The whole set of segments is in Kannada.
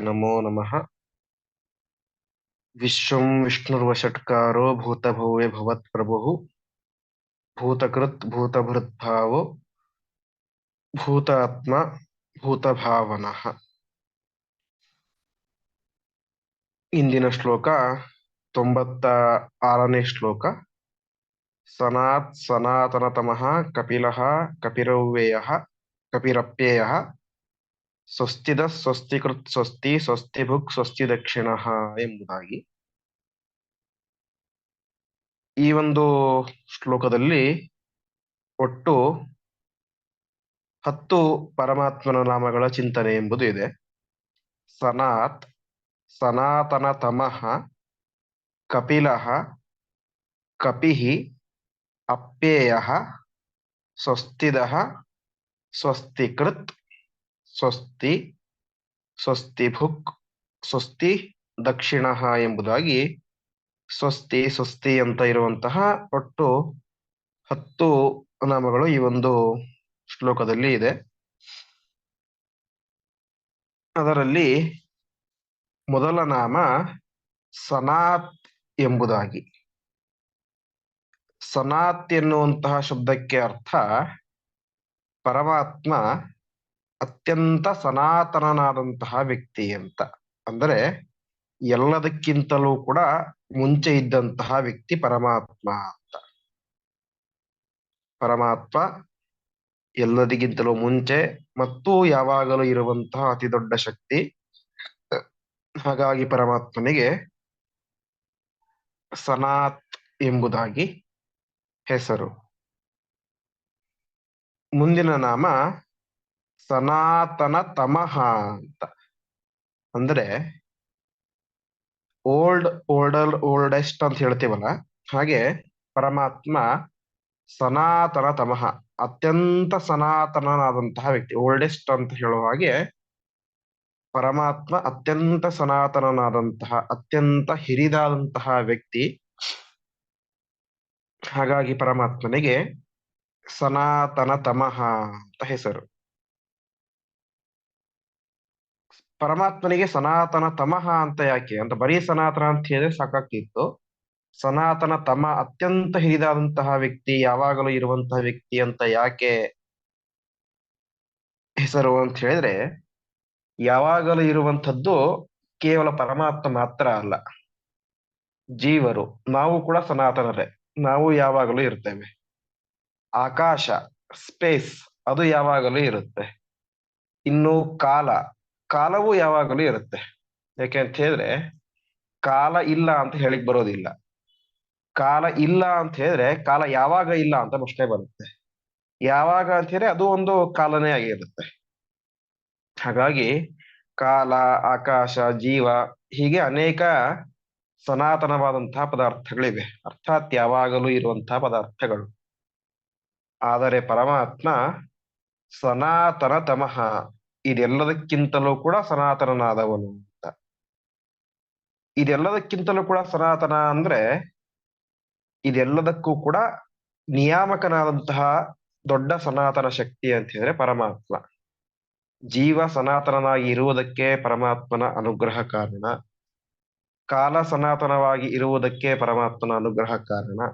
नमो नमः विश्वं विष्णुर्वषट्कारो भूतभव्य भवत्प्रभुः भूतकृत् भूतभृद्भावो भूतात्मा ಭೂತಭಾವನಃ ಇಂದಿನ ಶ್ಲೋಕ ತೊಂಬತ್ತ ಆರನೇ ಶ್ಲೋಕ ಸನಾತ್ ಸನಾತನತಮಃ ಕಪಿಲಃ ಕಪಿರವ್ಯಯಃ ಕಪಿರಪ್ಯಯಃ ಸ್ವಸ್ತಿದ ಸ್ವಸ್ತಿಕೃತ್ ಸ್ವಸ್ತಿ ಸ್ವಸ್ತಿ ಭುಕ್ ಸ್ವಸ್ತಿ ದಕ್ಷಿಣ ಎಂಬುದಾಗಿ. ಈ ಒಂದು ಶ್ಲೋಕದಲ್ಲಿ ಒಟ್ಟು ಹತ್ತು ಪರಮಾತ್ಮನ ನಾಮಗಳ ಚಿಂತನೆ ಎಂಬುದು ಇದೆ. ಸನಾತ್ ಸನಾತನ ತಮಃ ಕಪಿಲಃ, ಕಪಿಹಿ ಅಪ್ಯೇಯಃ ಸ್ವಸ್ತಿದಃ, ಸ್ವಸ್ತಿಕೃತ್ ಸ್ವಸ್ತಿ ಸ್ವಸ್ತಿ ಭುಕ್, ಸ್ವಸ್ತಿ ದಕ್ಷಿಣ ಎಂಬುದಾಗಿ ಸ್ವಸ್ತಿ ಸ್ವಸ್ತಿ ಅಂತ ಇರುವಂತಹ ಒಟ್ಟು ಹತ್ತು ನಾಮಗಳು ಈ ಒಂದು ಶ್ಲೋಕದಲ್ಲಿ ಇದೆ. ಅದರಲ್ಲಿ ಮೊದಲ ನಾಮ ಸನಾತ್ ಎಂಬುದಾಗಿ. ಸನಾತ್ ಎನ್ನುವಂತಹ ಶಬ್ದಕ್ಕೆ ಅರ್ಥ ಪರಮಾತ್ಮ ಅತ್ಯಂತ ಸನಾತನನಾದಂತಹ ವ್ಯಕ್ತಿ ಅಂತ. ಅಂದರೆ ಎಲ್ಲದಕ್ಕಿಂತಲೂ ಕೂಡ ಮುಂಚೆ ಇದ್ದಂತಹ ವ್ಯಕ್ತಿ ಪರಮಾತ್ಮ ಅಂತ. ಪರಮಾತ್ಮ ಎಲ್ಲದಕ್ಕಿಂತಲೂ ಮುಂಚೆ ಮತ್ತು ಯಾವಾಗಲೂ ಇರುವಂತಹ ಅತಿ ದೊಡ್ಡ ಶಕ್ತಿ. ಹಾಗಾಗಿ ಪರಮಾತ್ಮನಿಗೆ ಸನಾತ್ ಎಂಬುದಾಗಿ ಹೆಸರು. ಮುಂದಿನ ನಾಮ ಸನಾತನ ತಮಃ ಅಂತ. ಅಂದ್ರೆ ಓಲ್ಡ್, ಓಲ್ಡಲ್, ಓಲ್ಡೆಸ್ಟ್ ಅಂತ ಹೇಳ್ತೀವಲ್ಲ, ಹಾಗೆ ಪರಮಾತ್ಮ ಸನಾತನ ತಮಃ ಅತ್ಯಂತ ಸನಾತನನಾದಂತಹ ವ್ಯಕ್ತಿ, ಓಲ್ಡೆಸ್ಟ್ ಅಂತ ಹೇಳುವ ಹಾಗೆ ಪರಮಾತ್ಮ ಅತ್ಯಂತ ಸನಾತನನಾದಂತಹ, ಅತ್ಯಂತ ಹಿರಿದಾದಂತಹ ವ್ಯಕ್ತಿ. ಹಾಗಾಗಿ ಪರಮಾತ್ಮನಿಗೆ ಸನಾತನ ತಮಃ ಅಂತ ಹೆಸರು. ಪರಮಾತ್ಮನಿಗೆ ಸನಾತನ ತಮಃ ಅಂತ ಯಾಕೆ? ಅಂತ ಬರೀ ಸನಾತನ ಅಂತ ಹೇಳಿದ್ರೆ ಸಾಕಾಗ್ತಿತ್ತು. ಸನಾತನ ತಮ ಅತ್ಯಂತ ಹಿರಿದಾದಂತಹ ವ್ಯಕ್ತಿ, ಯಾವಾಗಲೂ ಇರುವಂತಹ ವ್ಯಕ್ತಿ ಅಂತ ಯಾಕೆ ಹೆಸರು ಅಂತ ಹೇಳಿದ್ರೆ, ಯಾವಾಗಲೂ ಇರುವಂಥದ್ದು ಕೇವಲ ಪರಮಾತ್ಮ ಮಾತ್ರ ಅಲ್ಲ. ಜೀವರು, ನಾವು ಕೂಡ ಸನಾತನರೇ. ನಾವು ಯಾವಾಗಲೂ ಇರ್ತೇವೆ. ಆಕಾಶ ಸ್ಪೇಸ್ ಅದು ಯಾವಾಗಲೂ ಇರುತ್ತೆ. ಇನ್ನು ಕಾಲ ಕಾಲವು ಯಾವಾಗಲೂ ಇರುತ್ತೆ. ಯಾಕೆ ಅಂತ ಹೇಳಿದ್ರೆ, ಕಾಲ ಇಲ್ಲ ಅಂತ ಹೇಳಿಕ್ ಬರೋದಿಲ್ಲ. ಕಾಲ ಇಲ್ಲ ಅಂತ ಹೇಳಿದ್ರೆ, ಕಾಲ ಯಾವಾಗ ಇಲ್ಲ ಅಂತ ಪ್ರಶ್ನೆ ಬರುತ್ತೆ. ಯಾವಾಗ ಅಂತ ಹೇಳಿದ್ರೆ, ಅದು ಒಂದು ಕಾಲನೇ ಆಗಿರುತ್ತೆ. ಹಾಗಾಗಿ, ಕಾಲ, ಆಕಾಶ, ಜೀವ, ಹೀಗೆ ಅನೇಕ ಸನಾತನವಾದಂತಹ ಪದಾರ್ಥಗಳಿವೆ. ಅರ್ಥಾತ್ ಯಾವಾಗಲೂ ಇರುವಂತಹ ಪದಾರ್ಥಗಳು. ಆದರೆ ಪರಮಾತ್ಮ ಸನಾತನ ತಮಃ ಇದೆಲ್ಲದಕ್ಕಿಂತಲೂ ಕೂಡ ಸನಾತನನಾದವನು ಅಂತ. ಇದೆಲ್ಲದಕ್ಕಿಂತಲೂ ಕೂಡ ಸನಾತನ ಅಂದ್ರೆ ಇದೆಲ್ಲದಕ್ಕೂ ಕೂಡ ನಿಯಾಮಕನಾದಂತಹ ದೊಡ್ಡ ಸನಾತನ ಶಕ್ತಿ ಅಂತ ಹೇಳಿದ್ರೆ ಪರಮಾತ್ಮ. ಜೀವ ಸನಾತನನಾಗಿ ಇರುವುದಕ್ಕೆ ಪರಮಾತ್ಮನ ಅನುಗ್ರಹ ಕಾರಣ. ಕಾಲ ಸನಾತನವಾಗಿ ಇರುವುದಕ್ಕೆ ಪರಮಾತ್ಮನ ಅನುಗ್ರಹ ಕಾರಣ.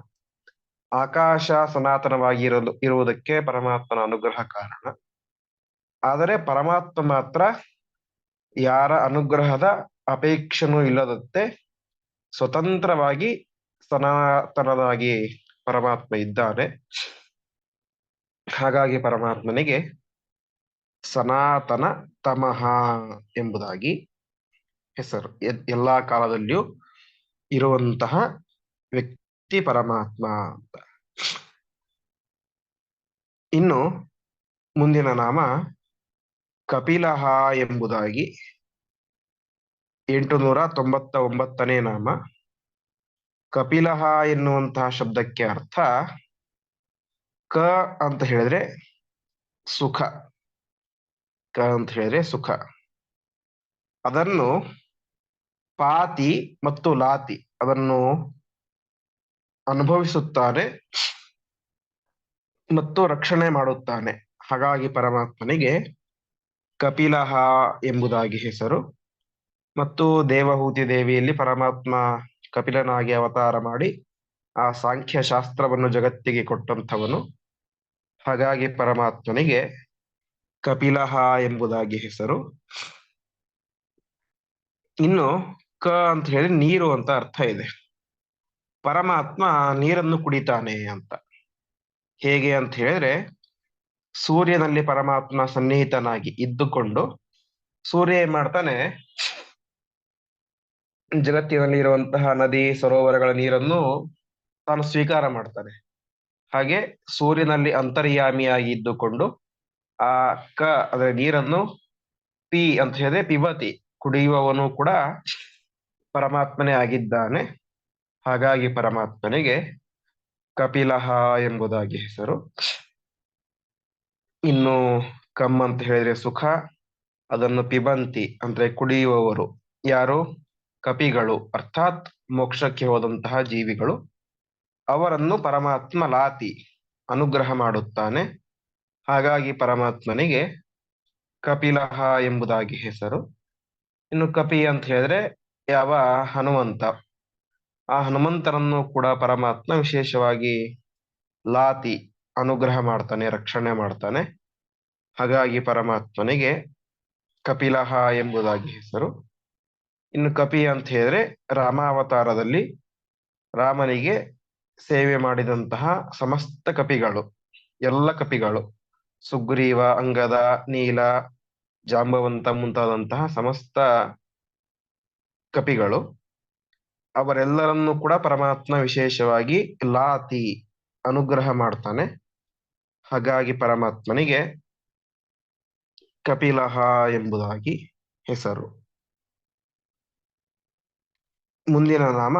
ಆಕಾಶ ಸನಾತನವಾಗಿ ಇರಲು, ಇರುವುದಕ್ಕೆ ಪರಮಾತ್ಮನ ಅನುಗ್ರಹ ಕಾರಣ. ಆದರೆ ಪರಮಾತ್ಮ ಮಾತ್ರ ಯಾರ ಅನುಗ್ರಹದ ಅಪೇಕ್ಷನೂ ಇಲ್ಲದಂತೆ ಸ್ವತಂತ್ರವಾಗಿ ಸನಾತನನಾಗಿ ಪರಮಾತ್ಮ ಇದ್ದಾನೆ. ಹಾಗಾಗಿ ಪರಮಾತ್ಮನಿಗೆ ಸನಾತನ ತಮಃ ಎಂಬುದಾಗಿ ಹೆಸರು. ಎಲ್ಲಾ ಕಾಲದಲ್ಲಿಯೂ ಇರುವಂತಹ ವ್ಯಕ್ತಿ ಪರಮಾತ್ಮ ಅಂತ. ಇನ್ನು ಮುಂದಿನ ನಾಮ ಕಪಿಲಹ ಎಂಬುದಾಗಿ ಎಂಟು ನೂರ ತೊಂಬತ್ತ ಒಂಬತ್ತನೇ ನಾಮ ಕಪಿಲಹ ಎನ್ನುವಂತಹ ಶಬ್ದಕ್ಕೆ ಅರ್ಥ ಕ ಅಂತ ಹೇಳಿದ್ರೆ ಸುಖ. ಕ ಅಂತ ಹೇಳಿದ್ರೆ ಸುಖ. ಅದನ್ನು ಪಾತಿ ಮತ್ತು ಲಾತಿ ಅದನ್ನು ಅನುಭವಿಸುತ್ತಾನೆ ಮತ್ತು ರಕ್ಷಣೆ ಮಾಡುತ್ತಾನೆ. ಹಾಗಾಗಿ ಪರಮಾತ್ಮನಿಗೆ ಕಪಿಲಹ ಎಂಬುದಾಗಿ ಹೆಸರು. ಮತ್ತು ದೇವಹೂತಿ ದೇವಿಯಲ್ಲಿ ಪರಮಾತ್ಮ ಕಪಿಲನಾಗಿ ಅವತಾರ ಮಾಡಿ ಆ ಸಾಂಖ್ಯ ಶಾಸ್ತ್ರವನ್ನು ಜಗತ್ತಿಗೆ ಕೊಟ್ಟಂಥವನು. ಹಾಗಾಗಿ ಪರಮಾತ್ಮನಿಗೆ ಕಪಿಲಹ ಎಂಬುದಾಗಿ ಹೆಸರು. ಇನ್ನು ಕ ಅಂತ ಹೇಳಿ ನೀರು ಅಂತ ಅರ್ಥ ಇದೆ. ಪರಮಾತ್ಮ ನೀರನ್ನು ಕುಡಿತಾನೆ ಅಂತ. ಹೇಗೆ ಅಂತ ಹೇಳಿದ್ರೆ ಸೂರ್ಯನಲ್ಲಿ ಪರಮಾತ್ಮ ಸನ್ನಿಹಿತನಾಗಿ ಇದ್ದುಕೊಂಡು ಸೂರ್ಯ ಏನ್ ಮಾಡ್ತಾನೆ? ಜಗತ್ತಿನಲ್ಲಿ ಇರುವಂತಹ ನದಿ, ಸರೋವರಗಳ ನೀರನ್ನು ತಾನು ಸ್ವೀಕಾರ ಮಾಡ್ತಾನೆ. ಹಾಗೆ ಸೂರ್ಯನಲ್ಲಿ ಅಂತರ್ಯಾಮಿಯಾಗಿ ಇದ್ದುಕೊಂಡು ಆ ಕ ಅಂದ್ರೆ ನೀರನ್ನು ಪಿ ಅಂತ ಹೇಳಿದ್ರೆ ಪಿಬತಿ, ಕುಡಿಯುವವನು ಕೂಡ ಪರಮಾತ್ಮನೇ ಆಗಿದ್ದಾನೆ. ಹಾಗಾಗಿ ಪರಮಾತ್ಮನಿಗೆ ಕಪಿಲಹ ಎಂಬುದಾಗಿ ಹೆಸರು. ಇನ್ನು ಕಮ್ ಅಂತ ಹೇಳಿದ್ರೆ ಸುಖ, ಅದನ್ನು ಪಿಬಂತಿ ಅಂದ್ರೆ ಕುಡಿಯುವವರು. ಯಾರು? ಕಪಿಗಳು. ಅರ್ಥಾತ್ ಮೋಕ್ಷಕ್ಕೆ ಹೋದಂತಹ ಜೀವಿಗಳು. ಅವರನ್ನು ಪರಮಾತ್ಮ ಲಾತಿ ಅನುಗ್ರಹ ಮಾಡುತ್ತಾನೆ. ಹಾಗಾಗಿ ಪರಮಾತ್ಮನಿಗೆ ಕಪಿಲಹ ಎಂಬುದಾಗಿ ಹೆಸರು. ಇನ್ನು ಕಪಿ ಅಂತ ಹೇಳಿದ್ರೆ ಯಾವ? ಹನುಮಂತ. ಆ ಹನುಮಂತರನ್ನು ಕೂಡ ಪರಮಾತ್ಮ ವಿಶೇಷವಾಗಿ ಲಾತಿ ಅನುಗ್ರಹ ಮಾಡ್ತಾನೆ, ರಕ್ಷಣೆ ಮಾಡ್ತಾನೆ. ಹಾಗಾಗಿ ಪರಮಾತ್ಮನಿಗೆ ಕಪಿಲಹ ಎಂಬುದಾಗಿ ಹೆಸರು. ಇನ್ನು ಕಪಿ ಅಂತ ಹೇಳಿದ್ರೆ ರಾಮಾವತಾರದಲ್ಲಿ ರಾಮನಿಗೆ ಸೇವೆ ಮಾಡಿದಂತಹ ಸಮಸ್ತ ಕಪಿಗಳು, ಎಲ್ಲ ಕಪಿಗಳು. ಸುಗ್ರೀವ, ಅಂಗದ, ನೀಲ, ಜಾಂಬವಂತ ಮುಂತಾದಂತಹ ಸಮಸ್ತ ಕಪಿಗಳು. ಅವರೆಲ್ಲರನ್ನು ಕೂಡ ಪರಮಾತ್ಮ ವಿಶೇಷವಾಗಿ ಲಾತಿ ಅನುಗ್ರಹ ಮಾಡ್ತಾನೆ. ಹಾಗಾಗಿ ಪರಮಾತ್ಮನಿಗೆ ಕಪಿಲಹ ಎಂಬುದಾಗಿ ಹೆಸರು. ಮುಂದಿನ ನಾಮ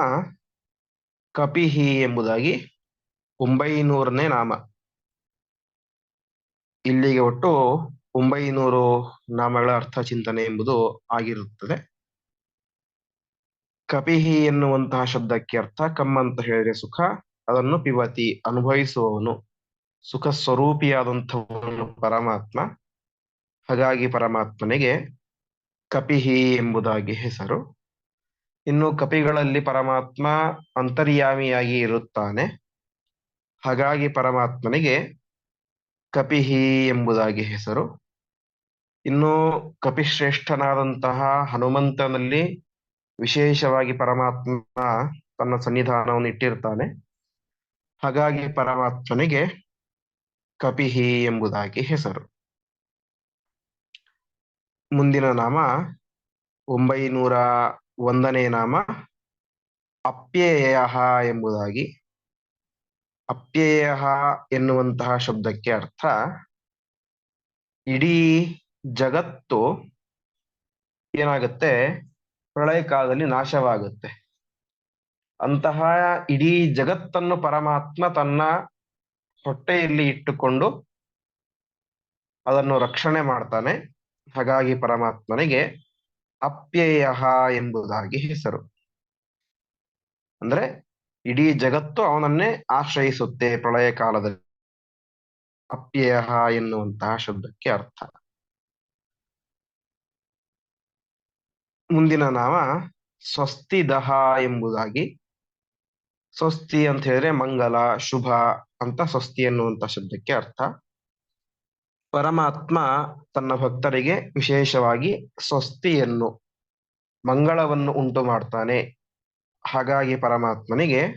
ಕಪಿಹಿ ಎಂಬುದಾಗಿ ಒಂಬೈನೂರನೇ ನಾಮ. ಇಲ್ಲಿಗೆ ಒಟ್ಟು ಒಂಬೈನೂರು ನಾಮಗಳ ಅರ್ಥ ಚಿಂತನೆ ಎಂಬುದು ಆಗಿರುತ್ತದೆ. ಕಪಿಹಿ ಎನ್ನುವಂತಹ ಶಬ್ದಕ್ಕೆ ಅರ್ಥ ಕಮ್ಮಂತ ಹೇಳಿದ್ರೆ ಸುಖ, ಅದನ್ನು ಪಿವತಿ ಅನುಭವಿಸುವವನು. ಸುಖ ಸ್ವರೂಪಿಯಾದಂಥವನು ಪರಮಾತ್ಮ. ಹಾಗಾಗಿ ಪರಮಾತ್ಮನಿಗೆ ಕಪಿಹಿ ಎಂಬುದಾಗಿ ಹೆಸರು. ಇನ್ನು ಕಪಿಗಳಲ್ಲಿ ಪರಮಾತ್ಮ ಅಂತರ್ಯಾಮಿಯಾಗಿ ಇರುತ್ತಾನೆ. ಹಾಗಾಗಿ ಪರಮಾತ್ಮನಿಗೆ ಕಪಿಹಿ ಎಂಬುದಾಗಿ ಹೆಸರು. ಇನ್ನು ಕಪಿಶ್ರೇಷ್ಠನಾದಂತಹ ಹನುಮಂತನಲ್ಲಿ ವಿಶೇಷವಾಗಿ ಪರಮಾತ್ಮ ತನ್ನ ಸನ್ನಿಧಾನವನ್ನು ಇಟ್ಟಿರ್ತಾನೆ. ಹಾಗಾಗಿ ಪರಮಾತ್ಮನಿಗೆ ಕಪಿಹಿ ಎಂಬುದಾಗಿ ಹೆಸರು. ಮುಂದಿನ ನಾಮ ಒಂಬೈನೂರ ಒಂದನೇ ನಾಮ ಅಪ್ಯಯ ಎಂಬುದಾಗಿ. ಅಪ್ಯಯ ಎನ್ನುವಂತಹ ಶಬ್ದಕ್ಕೆ ಅರ್ಥ ಇಡೀ ಜಗತ್ತು ಏನಾಗುತ್ತೆ? ಪ್ರಳಯ ಕಾಲದಲ್ಲಿ ನಾಶವಾಗುತ್ತೆ. ಅಂತಹ ಇಡೀ ಜಗತ್ತನ್ನು ಪರಮಾತ್ಮ ತನ್ನ ಹೊಟ್ಟೆಯಲ್ಲಿ ಇಟ್ಟುಕೊಂಡು ಅದನ್ನು ರಕ್ಷಣೆ ಮಾಡ್ತಾನೆ. ಹಾಗಾಗಿ ಪರಮಾತ್ಮನಿಗೆ ಅಪ್ಯಯ ಎಂಬುದಾಗಿ ಹೆಸರು. ಅಂದ್ರೆ ಇಡೀ ಜಗತ್ತು ಅವನನ್ನೇ ಆಶ್ರಯಿಸುತ್ತೆ ಪ್ರಳಯ ಕಾಲದಲ್ಲಿ. ಅಪ್ಯಯ ಎನ್ನುವಂತಹ ಶಬ್ದಕ್ಕೆ ಅರ್ಥ. ಮುಂದಿನ ನಾಮ ಸ್ವಸ್ತಿದಹ ಎಂಬುದಾಗಿ ಸ್ವಸ್ತಿ ಅಂತ ಹೇಳಿದ್ರೆ ಮಂಗಲ, ಶುಭ ಅಂತ ಸ್ವಸ್ತಿ ಎನ್ನುವಂತ ಶಬ್ದಕ್ಕೆ ಅರ್ಥ. ಪರಮಾತ್ಮ ತನ್ನ ಭಕ್ತರಿಗೆ ವಿಶೇಷವಾಗಿ ಸ್ವಸ್ತಿಯನ್ನು ಮಂಗಳವನ್ನು ಉಂಟು ಮಾಡ್ತಾನೆ. ಹಾಗಾಗಿ ಪರಮಾತ್ಮನಿಗೆ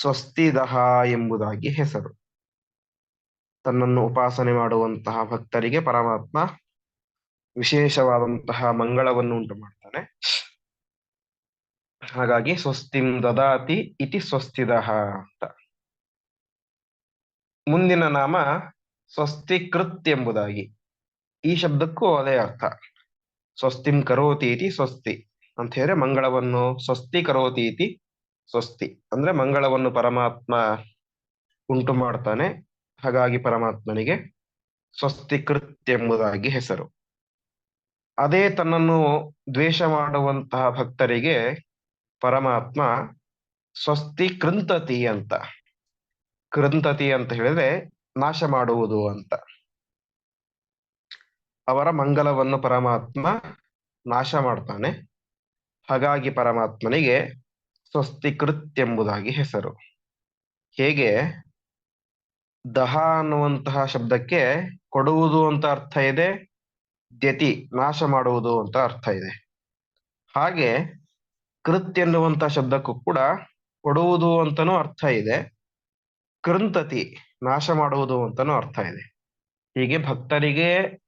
ಸ್ವಸ್ತಿದಹ ಎಂಬುದಾಗಿ ಹೆಸರು. ತನ್ನನ್ನು ಉಪಾಸನೆ ಮಾಡುವಂತಹ ಭಕ್ತರಿಗೆ ಪರಮಾತ್ಮ ವಿಶೇಷವಾದಂತಹ ಮಂಗಳವನ್ನು ಉಂಟು ಮಾಡ್ತಾನೆ. ಹಾಗಾಗಿ ಸ್ವಸ್ತಿಂ ದದಾತಿ ಇತಿ ಸ್ವಸ್ತಿದಹ ಅಂತ. ಮುಂದಿನ ನಾಮ ಸ್ವಸ್ತಿಕೃತ್ ಎಂಬುದಾಗಿ ಈ ಶಬ್ದಕ್ಕೂ ಅದೇ ಅರ್ಥ. ಸ್ವಸ್ತಿಂ ಕರೋತಿ ಇತಿ ಸ್ವಸ್ತಿ ಅಂತ ಹೇಳಿದ್ರೆ ಮಂಗಳವನ್ನು ಸ್ವಸ್ತಿ ಕರೋತಿ ಇತಿ ಸ್ವಸ್ತಿ. ಅಂದ್ರೆ ಮಂಗಳವನ್ನು ಪರಮಾತ್ಮ ಉಂಟು ಮಾಡ್ತಾನೆ. ಹಾಗಾಗಿ ಪರಮಾತ್ಮನಿಗೆ ಸ್ವಸ್ತಿ ಕೃತ್ಯ ಎಂಬುದಾಗಿ ಹೆಸರು. ಅದೇ ತನ್ನನ್ನು ದ್ವೇಷ ಮಾಡುವಂತಹ ಭಕ್ತರಿಗೆ ಪರಮಾತ್ಮ ಸ್ವಸ್ತಿ ಕೃಂತತಿ ಅಂತ. ಕೃಂತತಿ ಅಂತ ಹೇಳಿದ್ರೆ ನಾಶ ಮಾಡುವುದು ಅಂತ. ಅವರ ಮಂಗಲವನ್ನು ಪರಮಾತ್ಮ ನಾಶ ಮಾಡ್ತಾನೆ. ಹಾಗಾಗಿ ಪರಮಾತ್ಮನಿಗೆ ಸ್ವಸ್ತಿಕೃತ್ ಎಂಬುದಾಗಿ ಹೆಸರು. ಹೇಗೆ? ದಹ ಅನ್ನುವಂತಹ ಶಬ್ದಕ್ಕೆ ಕೊಡುವುದು ಅಂತ ಅರ್ಥ ಇದೆ, ದ್ಯತಿ ನಾಶ ಮಾಡುವುದು ಅಂತ ಅರ್ಥ ಇದೆ. ಹಾಗೆ ಕೃತ್ ಎನ್ನುವಂತ ಶಬ್ದಕ್ಕೂ ಕೂಡ ಕೊಡುವುದು ಅಂತನೂ ಅರ್ಥ ಇದೆ. ಕೃಂತತಿ ನಾಶ ಮಾಡುವುದು ಅಂತನೂ ಅರ್ಥ ಇದೆ. ಹೀಗೆ ಭಕ್ತರಿಗೆ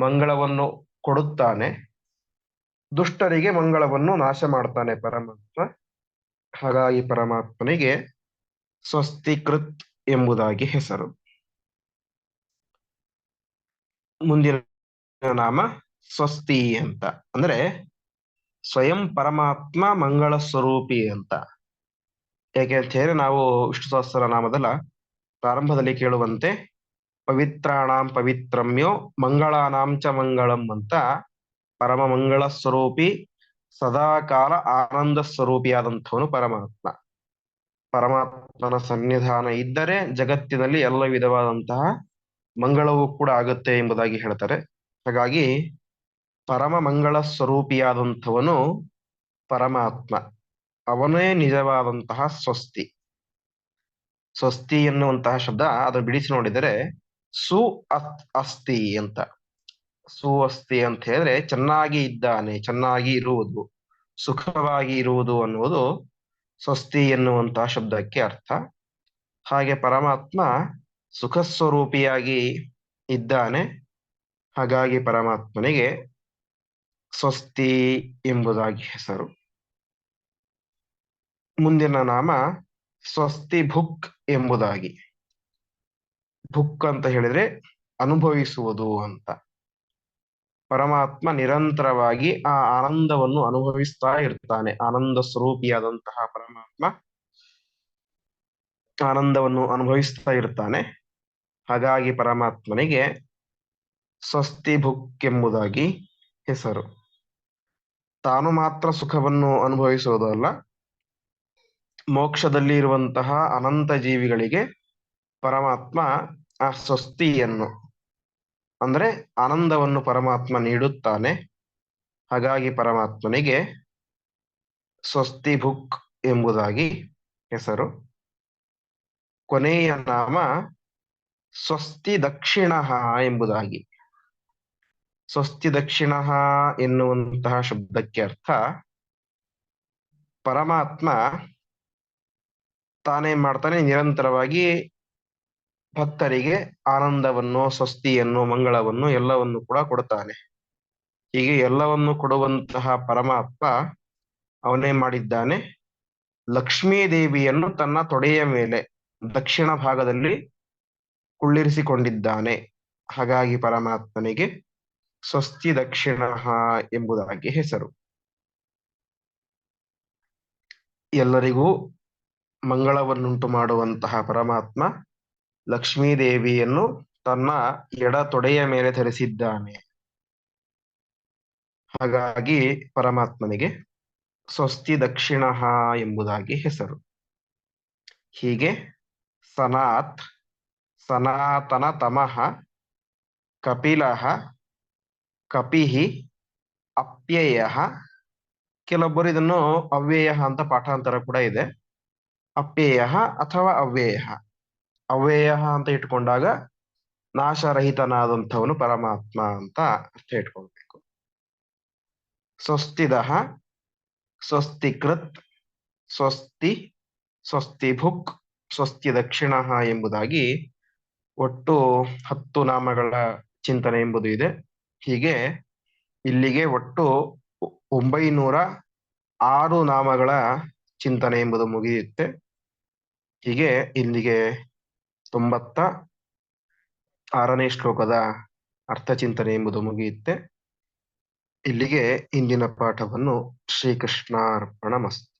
ಮಂಗಳವನ್ನು ಕೊಡುತ್ತಾನೆ. ದುಷ್ಟರಿಗೆ ಮಂಗಳವನ್ನು ನಾಶ ಮಾಡ್ತಾನೆ ಪರಮಾತ್ಮ. ಹಾಗಾಗಿ ಪರಮಾತ್ಮನಿಗೆ ಸ್ವಸ್ತಿಕೃತ್ ಎಂಬುದಾಗಿ ಹೆಸರು. ಮುಂದಿನ ನಾಮ ಸ್ವಸ್ತಿ ಅಂತ. ಅಂದ್ರೆ ಸ್ವಯಂ ಪರಮಾತ್ಮ ಮಂಗಳ ಸ್ವರೂಪಿ ಅಂತ. ಯಾಕೆ ಅಂತ ಹೇಳಿ ನಾವು ವಿಷ್ಣು ಸಹಸ್ರ ನಾಮದಲ್ಲ ಪ್ರಾರಂಭದಲ್ಲಿ ಕೇಳುವಂತೆ ಪವಿತ್ರಾಣಾಂ ಪವಿತ್ರಮ್ಯೋ ಮಂಗಳಾನಾಂಚ ಮಂಗಳಂ ಅಂತ ಪರಮ ಮಂಗಳ ಸ್ವರೂಪಿ ಸದಾಕಾಲ ಆನಂದ ಸ್ವರೂಪಿಯಾದಂಥವನು ಪರಮಾತ್ಮ. ಪರಮಾತ್ಮನ ಸನ್ನಿಧಾನ ಇದ್ದರೆ ಜಗತ್ತಿನಲ್ಲಿ ಎಲ್ಲ ವಿಧವಾದಂತಹ ಮಂಗಳವೂ ಕೂಡ ಆಗುತ್ತೆ ಎಂಬುದಾಗಿ ಹೇಳ್ತಾರೆ. ಹಾಗಾಗಿ ಪರಮ ಮಂಗಳ ಸ್ವರೂಪಿಯಾದಂಥವನು ಪರಮಾತ್ಮ. ಅವನೇ ನಿಜವಾದಂತಹ ಸ್ವಸ್ತಿ. ಸ್ವಸ್ತಿ ಎನ್ನುವಂತಹ ಶಬ್ದ ಅದು ಬಿಡಿಸಿ ನೋಡಿದರೆ ಸು ಅಸ್ ಅಸ್ತಿ ಅಂತ. ಸು ಅಸ್ತಿ ಅಂತ ಹೇಳಿದ್ರೆ ಚೆನ್ನಾಗಿ ಇದ್ದಾನೆ, ಚೆನ್ನಾಗಿ ಇರುವುದು, ಸುಖವಾಗಿ ಇರುವುದು ಅನ್ನುವುದು ಸ್ವಸ್ತಿ ಎನ್ನುವಂತಹ ಶಬ್ದಕ್ಕೆ ಅರ್ಥ. ಹಾಗೆ ಪರಮಾತ್ಮ ಸುಖ ಸ್ವರೂಪಿಯಾಗಿ ಇದ್ದಾನೆ. ಹಾಗಾಗಿ ಪರಮಾತ್ಮನಿಗೆ ಸ್ವಸ್ತಿ ಎಂಬುದಾಗಿ ಹೆಸರು. ಮುಂದಿನ ನಾಮ ಸ್ವಸ್ತಿ ಭುಕ್ ಎಂಬುದಾಗಿ. ಭುಕ್ ಅಂತ ಹೇಳಿದ್ರೆ ಅನುಭವಿಸುವುದು ಅಂತ. ಪರಮಾತ್ಮ ನಿರಂತರವಾಗಿ ಆ ಆನಂದವನ್ನು ಅನುಭವಿಸ್ತಾ ಇರ್ತಾನೆ. ಆನಂದ ಸ್ವರೂಪಿಯಾದಂತಹ ಪರಮಾತ್ಮ ಆನಂದವನ್ನು ಅನುಭವಿಸ್ತಾ ಇರ್ತಾನೆ. ಹಾಗಾಗಿ ಪರಮಾತ್ಮನಿಗೆ ಸ್ವಸ್ತಿ ಭುಕ್ ಎಂಬುದಾಗಿ ಹೆಸರು. ತಾನು ಮಾತ್ರ ಸುಖವನ್ನು ಅನುಭವಿಸುವುದಲ್ಲ ಮೋಕ್ಷದಲ್ಲಿ ಇರುವಂತಹ ಅನಂತ ಜೀವಿಗಳಿಗೆ ಪರಮಾತ್ಮ ಆ ಸ್ವಸ್ತಿಯನ್ನು ಅಂದ್ರೆ ಆನಂದವನ್ನು ಪರಮಾತ್ಮ ನೀಡುತ್ತಾನೆ. ಹಾಗಾಗಿ ಪರಮಾತ್ಮನಿಗೆ ಸ್ವಸ್ತಿ ಭುಕ್ ಎಂಬುದಾಗಿ ಹೆಸರು. ಕೊನೆಯ ನಾಮ ಸ್ವಸ್ತಿ ದಕ್ಷಿಣ ಎಂಬುದಾಗಿ. ಸ್ವಸ್ತಿ ದಕ್ಷಿಣ ಎನ್ನುವಂತಹ ಶಬ್ದಕ್ಕೆ ಅರ್ಥ ಪರಮಾತ್ಮ ತಾನೇ ಮಾಡ್ತಾನೆ, ನಿರಂತರವಾಗಿ ಭಕ್ತರಿಗೆ ಆನಂದವನ್ನು, ಸ್ವಸ್ತಿಯನ್ನು, ಮಂಗಳವನ್ನು ಎಲ್ಲವನ್ನು ಕೂಡ ಕೊಡುತ್ತಾನೆ ಹೀಗೆ ಎಲ್ಲವನ್ನು ಕೊಡುವಂತಹ ಪರಮಾತ್ಮ ಅವನೇ ಮಾಡಿದ್ದಾನೆ. ಲಕ್ಷ್ಮೀ ದೇವಿಯನ್ನು ತನ್ನ ತೊಡೆಯ ಮೇಲೆ, ದಕ್ಷಿಣ ಭಾಗದಲ್ಲಿ ಕುಳ್ಳಿರಿಸಿಕೊಂಡಿದ್ದಾನೆ. ಹಾಗಾಗಿ ಪರಮಾತ್ಮನಿಗೆ ಸ್ವಸ್ತಿ ದಕ್ಷಿಣ ಎಂಬುದಾಗಿ ಹೆಸರು. ಎಲ್ಲರಿಗೂ ಮಂಗಳವನ್ನುಂಟು ಮಾಡುವಂತಹ ಪರಮಾತ್ಮ ಲಕ್ಷ್ಮೀದೇವಿಯನ್ನು ತನ್ನ ಎಡ ತೊಡೆಯ ಮೇಲೆ ಧರಿಸಿದ್ದಾನೆ. ಹಾಗಾಗಿ ಪರಮಾತ್ಮನಿಗೆ ಸ್ವಸ್ತಿ ದಕ್ಷಿಣ ಎಂಬುದಾಗಿ ಹೆಸರು. ಹೀಗೆ ಸನಾತ್, ಸನಾತನ ತಮಃ, ಕಪಿಲಃ ಕಪಿಹಿ ಅಪ್ಯಯ. ಕೆಲವೊಬ್ಬರು ಇದನ್ನು ಅವ್ಯಯ ಅಂತ ಪಾಠಾಂತರ ಕೂಡ ಇದೆ. ಅಪ್ಯಯ ಅಥವಾ ಅವ್ಯಯ. ಅವ್ಯಯ ಅಂತ ಇಟ್ಕೊಂಡಾಗ ನಾಶರಹಿತನಾದಂಥವನು ಪರಮಾತ್ಮ ಅಂತ ಅರ್ಥ ಇಟ್ಕೊಳ್ಬೇಕು. ಸ್ವಸ್ತಿದಃ ಸ್ವಸ್ತಿಕೃತ್ ಸ್ವಸ್ತಿ ಸ್ವಸ್ತಿ ಭುಕ್ ಸ್ವಸ್ತಿ ದಕ್ಷಿಣ ಎಂಬುದಾಗಿ ಒಟ್ಟು ಹತ್ತು ನಾಮಗಳ ಚಿಂತನೆ ಎಂಬುದು ಇದೆ. ಹೀಗೆ ಇಲ್ಲಿಗೆ ಒಟ್ಟು ಒಂಬೈನೂರ ಆರು ನಾಮಗಳ ಚಿಂತನೆ ಎಂಬುದು ಮುಗಿಯುತ್ತೆ. ಹೀಗೆ ಇಲ್ಲಿಗೆ ತೊಂಬತ್ತ ಆರನೇ ಶ್ಲೋಕದ ಅರ್ಥ ಚಿಂತನೆ ಎಂಬುದು ಮುಗಿಯುತ್ತೆ. ಇಲ್ಲಿಗೆ ಇಂದಿನ ಪಾಠವನ್ನು ಶ್ರೀಕೃಷ್ಣಾರ್ಪಣ ಮಸ್ತು